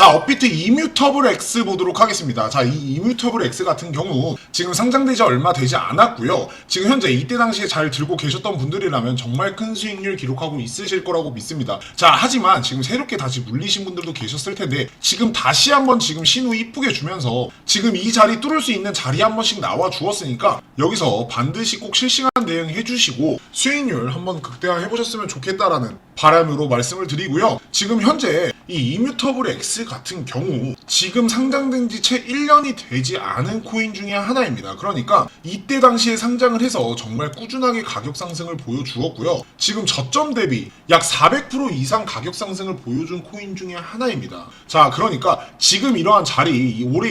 자, 업비트 이뮤터블 X 보도록 하겠습니다. 자, 이 이뮤터블 X 같은 경우 지금 상장되지 얼마 되지 않았고요. 지금 현재 이때 당시에 잘 들고 계셨던 분들이라면 정말 큰 수익률 기록하고 있으실 거라고 믿습니다. 자, 하지만 지금 새롭게 다시 물리신 분들도 계셨을 텐데 지금 다시 한번 지금 신호 이쁘게 주면서 지금 이 자리 뚫을 수 있는 자리 한 번씩 나와 주었으니까 여기서 반드시 꼭 실시간 대응해 주시고 수익률 한번 극대화해 보셨으면 좋겠다라는 바람으로 말씀을 드리고요. 지금 현재 이 이뮤터블 X 같은 경우 지금 상장된 지 채 1년이 되지 않은 코인 중에 하나입니다. 그러니까 이때 당시에 상장을 해서 정말 꾸준하게 가격 상승을 보여주었고요. 지금 저점 대비 약 400% 이상 가격 상승을 보여준 코인 중에 하나입니다. 자, 그러니까 지금 이러한 자리 이 올해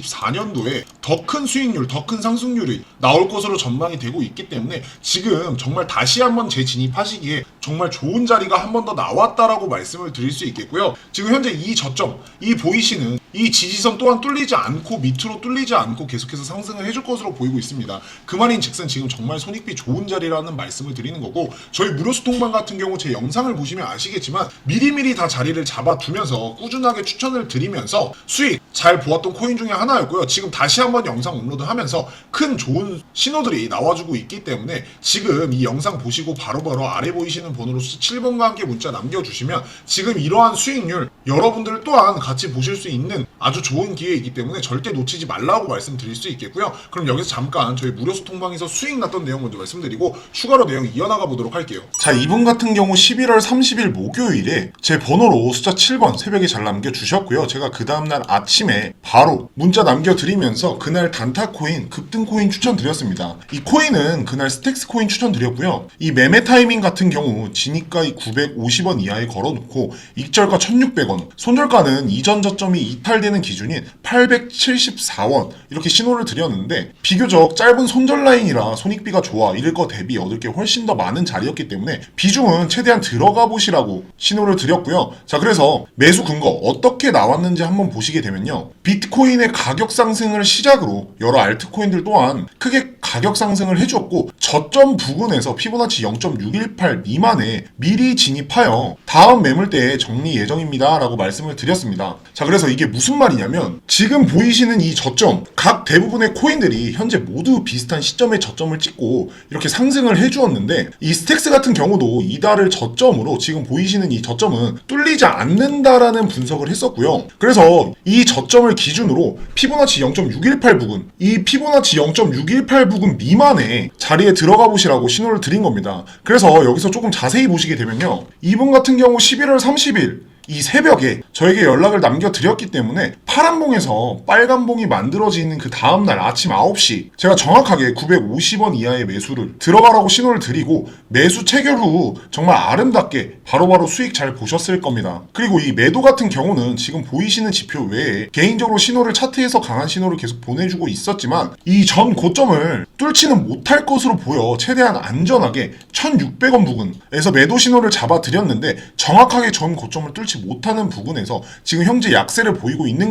2024년도에 더 큰 수익률, 더 큰 상승률이 나올 것으로 전망이 되고 있기 때문에 지금 정말 다시 한번 재진입하시기에 정말 좋은 자리가 한 번 더 나왔다라고 말씀을 드릴 수 있겠고요. 지금 현재 이 저점, 이 보이시는 이 지지선 또한 뚫리지 않고 밑으로 뚫리지 않고 계속해서 상승을 해줄 것으로 보이고 있습니다. 그 말인 즉슨 지금 정말 손익비 좋은 자리라는 말씀을 드리는 거고 저희 무료 수통방 같은 경우 제 영상을 보시면 아시겠지만 미리미리 다 자리를 잡아두면서 꾸준하게 추천을 드리면서 수익 잘 보았던 코인 중에 하나였고요. 지금 다시 한번 영상 업로드하면서 큰 좋은 신호들이 나와주고 있기 때문에 지금 이 영상 보시고 바로바로 아래 보이시는 번호로 7번과 함께 문자 남겨주시면 지금 이러한 수익률 여러분들 또한 같이 보실 수 있는 아주 좋은 기회이기 때문에 절대 놓치지 말라고 말씀드릴 수 있겠고요. 그럼 여기서 잠깐 저희 무료 소통방에서 수익 났던 내용 먼저 말씀드리고 추가로 내용 이어나가 보도록 할게요. 자, 이분 같은 경우 11월 30일 목요일에 제 번호로 숫자 7번 새벽에 잘 남겨주셨고요. 제가 그 다음날 아침에 바로 문자 남겨드리면서 그날 단타 코인, 급등 코인 추천드렸습니다. 이 코인은 그날 스택스 코인 추천드렸고요. 이 매매 타이밍 같은 경우 진입가 950원 이하에 걸어놓고 익절가 1600원, 손절가는 이전 저점이 이탈 되는 기준인 874원 이렇게 신호를 드렸는데 비교적 짧은 손절 라인이라 손익비가 좋아 이럴 거 대비 얻을 게 훨씬 더 많은 자리였기 때문에 비중은 최대한 들어가 보시라고 신호를 드렸고요. 자 그래서 매수 근거 어떻게 나왔는지 한번 보시게 되면요. 비트코인의 가격 상승을 시작으로 여러 알트코인들 또한 크게 가격 상승을 해주었고 저점 부근에서 피보나치 0.618 미만에 미리 진입하여 다음 매물대에 정리 예정입니다 라고 말씀을 드렸습니다 자 그래서 이게 무슨 말이냐면 지금 보이시는 이 저점 각 대부분의 코인들이 현재 모두 비슷한 시점에 저점을 찍고 이렇게 상승을 해주었는데 이 스택스 같은 경우도 이달을 저점으로 지금 보이시는 이 저점은 뚫리지 않는다라는 분석을 했었고요 그래서 이 저점을 기준으로 피보나치 0.618 부근 이 피보나치 0.618 부근 미만의 자리에 들어가 보시라고 신호를 드린 겁니다. 그래서 여기서 조금 자세히 보시게 되면요. 이분 같은 경우 11월 30일 이 새벽에 저에게 연락을 남겨드렸기 때문에 파란 봉에서 빨간 봉이 만들어지는 그 다음날 아침 9시 제가 정확하게 950원 이하의 매수를 들어가라고 신호를 드리고 매수 체결 후 정말 아름답게 바로바로 수익 잘 보셨을 겁니다. 그리고 이 매도 같은 경우는 지금 보이시는 지표 외에 개인적으로 신호를 차트에서 강한 신호를 계속 보내주고 있었지만 이 전 고점을 뚫지는 못할 것으로 보여 최대한 안전하게 1600원 부근에서 매도 신호를 잡아드렸는데 정확하게 전 고점을 뚫지 못하는 부분에서 지금 현재 약세를 보이고 있는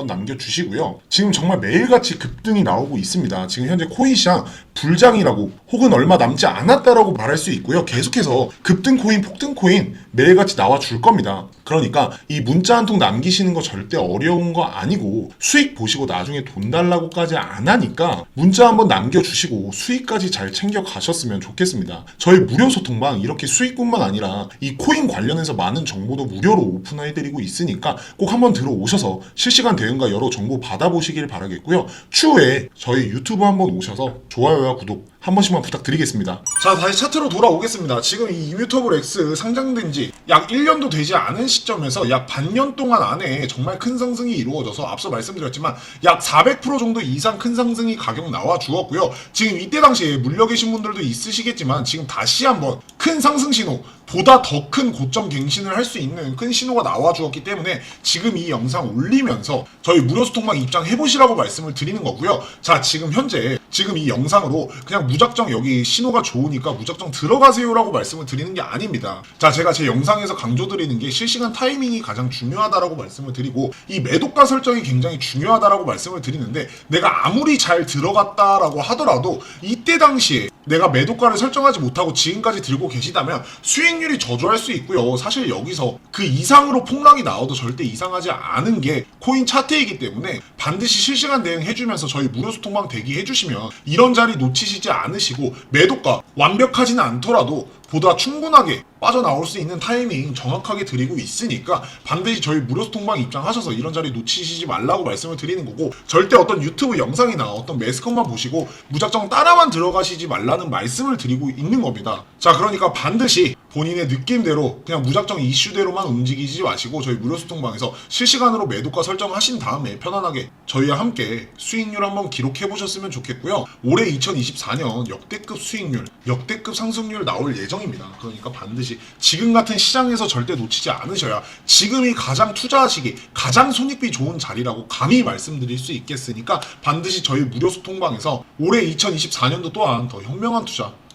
남겨주시고요. 지금 정말 매일같이 급등이 나오고 있습니다. 지금 현재 코인 시장 불장이라고 혹은 얼마 남지 않았다라고 말할 수 있고요. 계속해서 급등 코인, 폭등 코인 매일같이 나와 줄 겁니다. 그러니까 이 문자 한 통 남기시는 거 절대 어려운 거 아니고 수익 보시고 나중에 돈 달라고까지 안 하니까 문자 한번 남겨주시고 수익까지 잘 챙겨 가셨으면 좋겠습니다. 저희 무료 소통방 이렇게 수익뿐만 아니라 이 코인 관련해서 많은 정보도 무료로 오픈해드리고 있으니까 꼭 한번 들어오셔서 실시간 대응 과 여러 정보 받아보시길 바라겠고요. 추후에 저희 유튜브 한번 오셔서 좋아요와 구독 한 번씩만 부탁드리겠습니다. 자, 다시 차트로 돌아오겠습니다. 지금 이 이뮤터블 X 상장된 지 약 1년도 되지 않은 시점에서 약 반년 동안 안에 정말 큰 상승이 이루어져서 앞서 말씀드렸지만 약 400% 정도 이상 큰 상승이 가격 나와 주었고요. 지금 이때 당시에 물려 계신 분들도 있으시겠지만 지금 다시 한번 큰 상승 신호 보다 더 큰 고점 갱신을 할 수 있는 큰 신호가 나와 주었기 때문에 지금 이 영상 올리면서 저희 무료 소통방 입장해 보시라고 말씀을 드리는 거고요. 자, 지금 현재 지금 이 영상으로 그냥 무작정 여기 신호가 좋으니까 무작정 들어가세요라고 말씀을 드리는 게 아닙니다. 자, 제가 제 영상에서 강조드리는 게 실시간 타이밍이 가장 중요하다라고 말씀을 드리고 이 매도가 설정이 굉장히 중요하다라고 말씀을 드리는데 내가 아무리 잘 들어갔다라고 하더라도 이때 당시에 내가 매도가를 설정하지 못하고 지금까지 들고 계시다면 수익률이 저조할 수 있고요. 사실 여기서 그 이상으로 폭락이 나와도 절대 이상하지 않은 게 코인 차트이기 때문에 반드시 실시간 대응 해주면서 저희 무료 소통방 대기해 주시면 이런 자리 놓치시지 않으시고 매도가 완벽하지는 않더라도 보다 충분하게 빠져나올 수 있는 타이밍 정확하게 드리고 있으니까 반드시 저희 무료 소통방 입장하셔서 이런 자리 놓치시지 말라고 말씀을 드리는 거고 절대 어떤 유튜브 영상이나 어떤 매스컴만 보시고 무작정 따라만 들어가시지 말라는 말씀을 드리고 있는 겁니다. 자 그러니까 반드시 본인의 느낌대로 그냥 무작정 이슈대로만 움직이지 마시고 저희 무료 소통방에서 실시간으로 매도가 설정하신 다음에 편안하게 저희와 함께 수익률 한번 기록해 보셨으면 좋겠고요. 올해 2024년 역대급 수익률, 역대급 상승률 나올 예정입니다. 그러니까 반드시 지금 같은 시장에서 절대 놓치지 않으셔야 지금이 가장 투자하시기 가장 손익비 좋은 자리라고 감히 말씀드릴 수 있겠으니까 반드시 저희 무료 소통방에서 올해 2024년도 또한 더 현명한 투자